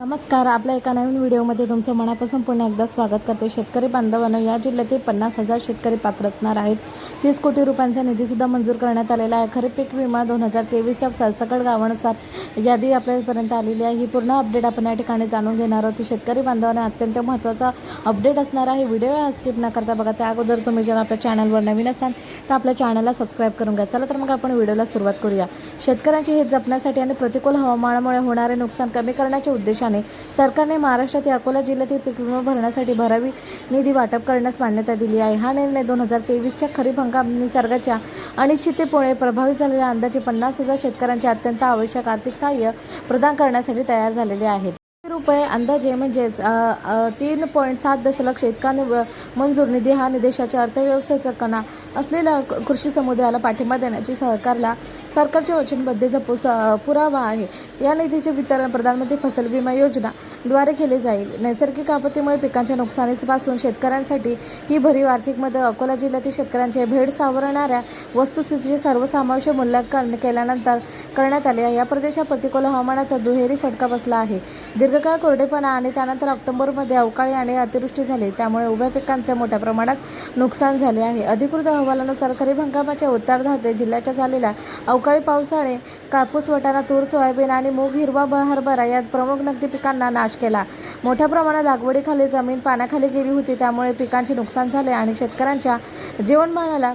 नमस्कार आपल्या एका नवीन व्हिडिओमध्ये तुमचं मनापासून पुन्हा एकदा स्वागत करते. शेतकरी बांधवांना या जिल्ह्यातील पन्नास हजार शेतकरी पात्र असणार आहेत. तीस कोटी रुपयांचा निधीसुद्धा मंजूर करण्यात आलेला आहे. खरीप पीक विमा दोन हजार तेवीसच्या सरसकट गावानुसार यादी आपल्यापर्यंत आलेली आहे. ही पूर्ण अपडेट आपण या ठिकाणी जाणून घेणार आहोत. शेतकरी बांधवांना अत्यंत महत्त्वाचा अपडेट असणार आहे. व्हिडिओ हा स्किप न करता बघा. त्या अगोदर तुम्ही जर आपल्या चॅनलवर नवीन असाल तर आपल्या चॅनलला सबस्क्राईब करून घ्या. चला तर मग आपण व्हिडिओला सुरुवात करूया. शेतकऱ्यांचे हित जपण्यासाठी आणि प्रतिकूल हवामानामुळे होणारे नुकसान कमी करण्याच्या उद्देशाने सरकारने महाराष्ट्रातील अकोला जिल्ह्यातील पीक विमा भरण्यासाठी भरावी निधी वाटप करण्यास मान्यता दिली आहे. हा निर्णय दोन हजार तेवीसच्या खरीप हंगाम निसर्गाच्या अनिश्चिततेमुळे प्रभावित झालेल्या अंदाजे पन्नास हजार शेतकऱ्यांचे अत्यंत आवश्यक आर्थिक सहाय्य प्रदान करण्यासाठी तयार झालेले आहेत. रुपये अंदाजे म्हणजेच तीन पॉईंट सात दशलक्ष इतका मंजूर निधी हा देशाच्या अर्थव्यवस्थेचा कणा असलेल्या कृषी समुदायाला पाठिंबा देण्याची सरकारला सरकारच्या वचनबद्धतेचा पुस पुरावा आहे. या निधीचे वितरण प्रधानमंत्री फसल विमा योजनाद्वारे केले जाईल. नैसर्गिक आपत्तीमुळे पिकांच्या नुकसानीपासून शेतकऱ्यांसाठी ही भरीव आर्थिक मदत अकोला जिल्ह्यातील शेतकऱ्यांचे भेड सावरणाऱ्या वस्तुस्थितीचे सर्वसमावेश मूल्यांकन केल्यानंतर करण्यात आले आहे. या प्रदेशात प्रतिकूल हवामानाचा दुहेरी फटका बसला आहे. दीर्घकाळ कोरडेपणा आणि त्यानंतर ऑक्टोबरमध्ये अवकाळी आणि अतिवृष्टी झाली. त्यामुळे उभ्या पिकांचे मोठ्या प्रमाणात नुकसान झाले आहे. अधिकृत अहवालानुसार खरीप हंगामाच्या उत्तरार्धात जिल्ह्याच्या झालेल्या अवकाळी पावसाने कापूस वटाणा तूर सोयाबीन आणि मूग हिरवा हरभरा या प्रमुख नगदी पिकांना नाश केला. मोठ्या प्रमाणात लागवडीखाली जमीन पाण्याखाली गेली होती. त्यामुळे पिकांचे नुकसान झाले आणि शेतकऱ्यांच्या जीवनमानाला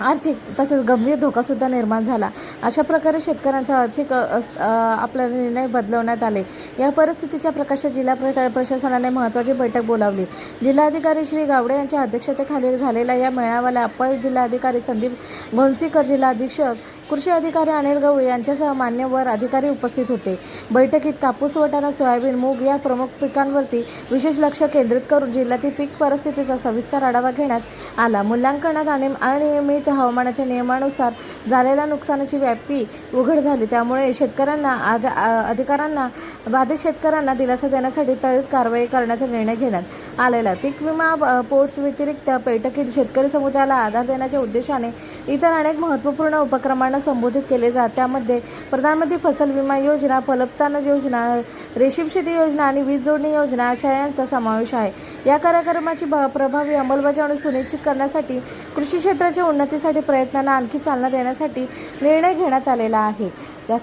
आर्थिक तसेच गंभीर धोकासुद्धा निर्माण झाला. अशा प्रकारे शेतकऱ्यांचा आर्थिक आपला निर्णय बदलवण्यात आले. या परिस्थितीच्या प्रकाशात जिल्हा प्र प्रशासनाने महत्त्वाची बैठक बोलावली. जिल्हाधिकारी श्री गावडे यांच्या अध्यक्षतेखाली झालेल्या या मेळाव्याला अप्पर जिल्हाधिकारी संदीप घोनसीकर जिल्हा अधीक्षक कृषी अधिकारी अनिल गवळी यांच्यासह मान्यवर अधिकारी उपस्थित होते. बैठकीत कापूस वटाणा सोयाबीन मूग या प्रमुख पिकांवरती विशेष लक्ष केंद्रित करून जिल्ह्यातील पीक परिस्थितीचा सविस्तर आढावा घेण्यात आला. मूल्यांकनात आणि अनियमित हवामानाच्या नियमानुसार झालेल्या नुकसानाची व्याप्ती उघड झाली. त्यामुळे शेतकऱ्यांना आद- अधिकाऱ्यांना बाधित शेतकऱ्यांना दिलासा देण्यासाठी त्वरित कारवाई करण्याचा निर्णय घेण्यात आलेला आहे. पीक विमा पोर्ट्स व्यतिरिक्त बैठकीत शेतकरी समुदायाला आधार देण्याच्या उद्देशाने इतर अनेक महत्त्वपूर्ण उपक्रमांना संबोधित केले जात. त्यामध्ये प्रधानमंत्री फसल विमा योजना फलोत्पादन योजना रेशीम शेती योजना आणि वीज जोडणी योजना अशा यांचा समावेश आहे. या कार्यक्रमाची प्रभावी अंमलबजावणी सुनिश्चित करण्यासाठी कृषी क्षेत्राच्या उन्नतीसाठी प्रयत्नांना आणखी चालना देण्यासाठी निर्णय घेण्यात आलेला आहे. त्या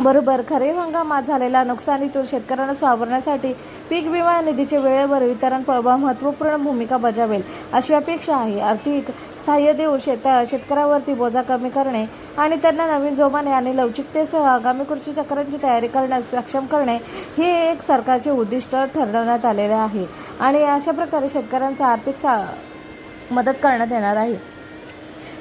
बरोबर खरीप हंगामात झालेल्या नुकसानीतून शेतकऱ्यांना स्वावरण्यासाठी पीक विमा निधीचे वेळेवर वितरण महत्त्वपूर्ण भूमिका बजावेल अशी अपेक्षा आहे. आर्थिक सहाय्य देऊन शेत शेतकऱ्यावरती बोजा कमी करणे आणि त्यांना नवीन जोमाने आणि लवचिकतेसह आगामी कृषी चक्रांची तयारी करण्यास सक्षम करणे हे एक सरकारचे उद्दिष्ट ठरवण्यात आलेले आहे. आणि अशा प्रकारे शेतकऱ्यांचा आर्थिक सा मदत करण्यात येणार आहे.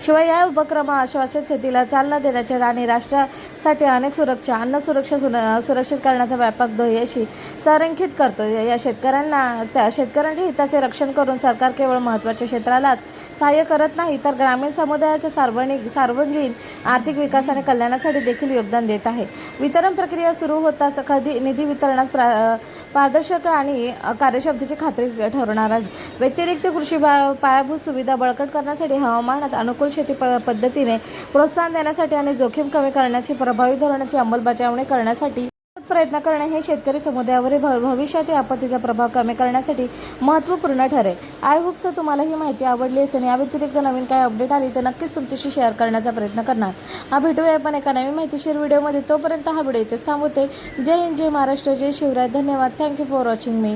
शिवाय या उपक्रमा शाश्वत शेतीला चालना देण्याच्या आणि राष्ट्रासाठी अनेक सुरक्षा अन्न सुरक्षा सुन सुरक्षित करण्याचा व्यापक ध्येयाशी संरेखित करतो या शेतकऱ्यांना त्या शेतकऱ्यांच्या हिताचे रक्षण करून सरकार केवळ महत्त्वाच्या क्षेत्रालाच सहाय्य करत नाही तर ग्रामीण समुदायाच्या सार्वजनिक सार्वजनिक आर्थिक विकास आणि कल्याणासाठी देखील योगदान देत आहे. वितरण प्रक्रिया सुरू होताच कधी निधी वितरणास प्रा पारदर्शकता आणि कार्यक्षमतेची खात्री ठरवणार आहे व्यतिरिक्त कृषी पायाभूत सुविधा बळकट करण्यासाठी हवामानात अनुकूल शेती प पद्धतीने प्रोत्साहन देण्यासाठी आणि जोखीम कमी करण्याची प्रभावी धोरणाची अंमलबजावणी करण्यासाठी प्रयत्न करणे हे शेतकरी समुदायावरील भ भविष्यातील आपत्तीचा प्रभाव कमी करण्यासाठी महत्त्वपूर्ण ठरेल. आय होप सर तुम्हाला ही माहिती आवडली असेल. या व्यतिरिक्त नवीन काय अपडेट आली तर नक्कीच तुमच्याशी शेअर करण्याचा प्रयत्न करणार. हा भेटूया आपण एका नवीन माहितीशीर व्हिडिओमध्ये. तोपर्यंत हा व्हिडिओ इथेच थांबवते. जय हिंद जय महाराष्ट्र जय शिवराय. धन्यवाद. Thank you for watching me